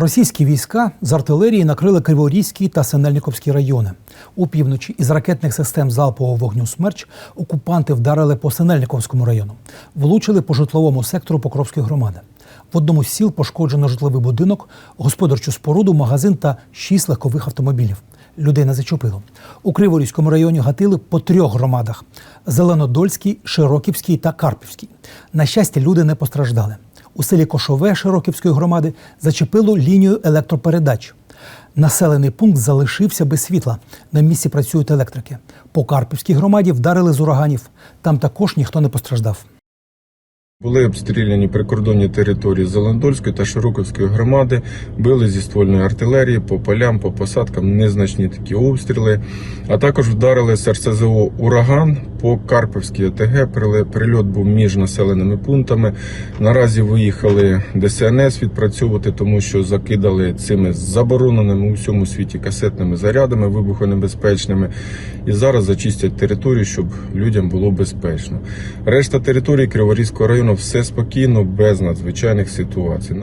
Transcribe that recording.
Російські війська з артилерії накрили Криворізький та Синельниковський райони. У півночі із ракетних систем залпового вогню «Смерч» окупанти вдарили по Синельниковському району. Влучили по житловому сектору Покровської громади. В одному з сіл пошкоджено житловий будинок, господарчу споруду, магазин та шість легкових автомобілів. Людей не зачепило. У Криворізькому районі гатили по трьох громадах: Зеленодольській, Широківській та Карпівській. На щастя, люди не постраждали. У селі Кошове Широківської громади зачепило лінію електропередач. Населений пункт залишився без світла. На місці працюють електрики. По Карпівській громаді вдарили з ураганів. Там також ніхто не постраждав. Були обстріляні прикордонні території Зеландольської та Широковської громади, били зі ствольної артилерії по полям, по посадкам, незначні такі обстріли. А також вдарили з РСЗО ураган по Карпівській ОТГ. Прильот був між населеними пунктами. Наразі виїхали ДСНС відпрацьовувати, тому що закидали цими забороненими у всьому світі касетними зарядами вибухонебезпечними. І зараз зачистять територію, щоб людям було безпечно. Решта території Криворізького району все спокійно, без надзвичайних ситуацій.